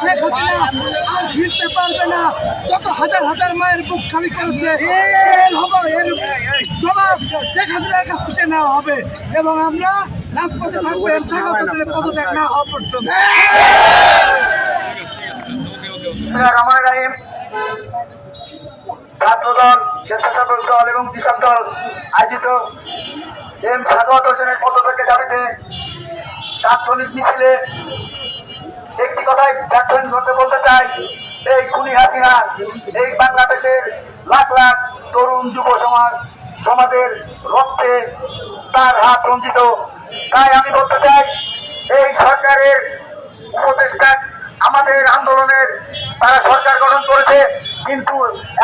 শেখ হাসিনা আর ফিরতে পারবে না। যত হাজার হাজার মায়ের বুক খালি করেছে, এর হবে, এর জবাব শেখ হাসিনার কাছ থেকে নেওয়া হবে। এবং আমরা রাজপথে থাকব এর পদত্যাগ না হওয়া পর্যন্ত। ছাত্রদল, স্বেচ্ছাসেবক দল এবং কৃষক দল আয়োজিত এম সাগত হোসেনের পদত্যাগের দাবিতে তাৎক্ষণিক মিছিলে একটি কথাই ব্যাখ্যান করতে বলতে চাই, এই খুনি হাসিনা, এই বাংলাদেশের লাখ লাখ তরুণ যুব সমাজ, সমাজের রক্তে তার হাত রঞ্জিত। তাই আমি বলতে চাই, এই সরকারের উপদেষ্টা আমাদের আন্দোলনের, তারা সরকার গঠন করেছে, কিন্তু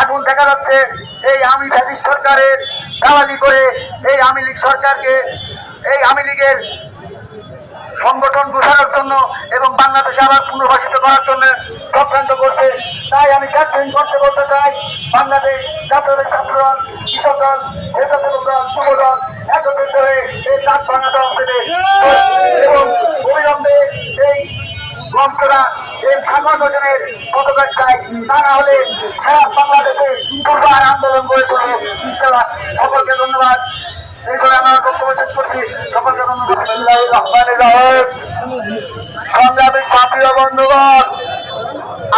এখন দেখা যাচ্ছে এই আমি ফ্যাসিস্ট সরকারের দালালি করে এই আমি লীগ সরকারকে, এই আমি লীগের সংগঠন গোছানোর জন্য এবং বাংলাদেশে আবার পুনর্বাসিত করার জন্য চক্রান্ত করছে। তাই আমি ক্যাপ্টেন করতে বলতে চাই, বাংলাদেশ জাতীয় ছাত্রদল কৃষক দল স্বেচ্ছাসেবক দল যুব দল একত্রিত হয়ে এই কাজ ভাঙাতে হবে এবং অবিলম্বে এই গমছড়া এই সাগর সংগঠনের পদত্যাগ চাই তা না হলে সারা বাংলাদেশে দুর্বার আন্দোলন গড়ে তুলবে সকলকে ধন্যবাদ এই বলে আমার বক্তব্য শেষ করছি সকলকে ধন্যবাদ বিসমিল্লাহির রহমানির রহিম। সংগ্রামী সাথীয় বন্ধুগণ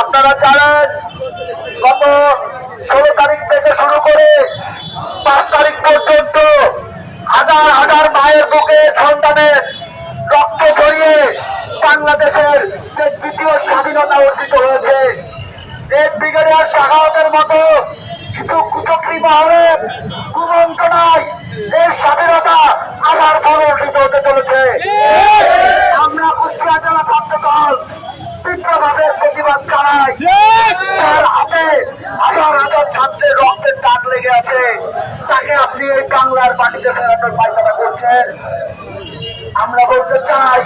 আপনারা জানেন, গত ষোলো তারিখ থেকে শুরু করে পাঁচ তারিখ পর্যন্ত হাজার হাজার মায়ের বুকে সন্তানের রক্ত ঝরিয়ে বাংলাদেশের যে দ্বিতীয় স্বাধীনতা অর্জিত হয়েছে এক ব্রিগেডিয়ার শাহাওয়াতের মতো কিছু কুচক্রি মহলের কুমন্ত্রণায় এই স্বাধীনতা আবার পুনর্জিত হতে চলেছে আমরা কুষ্টিয়া জেলা ছাত্র দল তীব্রভাবে প্রতিবাদ জানাই। তার হাতে হাজার হাজার ছাত্রের রক্তের দাগ লেগে আছে। তাকে আপনি এই বাংলার মাটিতে ফেরানোর পায়তারা করছেন। আমরা বলতে চাই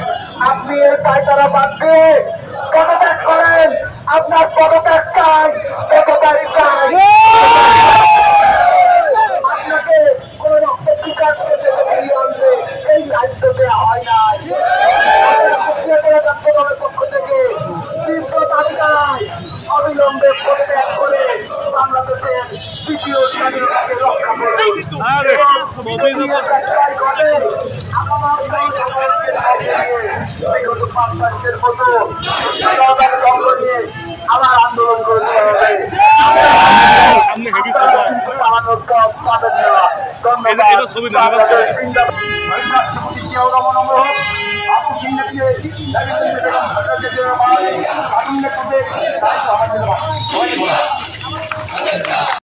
আপনি এই পায়তারা বাদ দিয়ে পদত্যাগ করেন। আপনার পদত্যাগ চাই পদত্যাগ চাই। আপনাকে কোন রক্ত করতে এই রাজ্য দেওয়া হয় নাই আমরা কুষ্টিয়া জেলা ছাত্র দলের পক্ষ থেকে তীব্র দাবি জানাই অবিলম্বে পদত্যাগ করে বাংলাদেশের তৃতীয় স্বাধীনতাকে রক্ষা করুন এবং তৃতীয় চেষ্টায় করে আমার দল আমাদেরকে সাথে নিয়ে বিগত পাঁচ তারিখের মতো জনগণের সঙ্গ নিয়ে আবার আন্দোলন করতে হবে আপনারা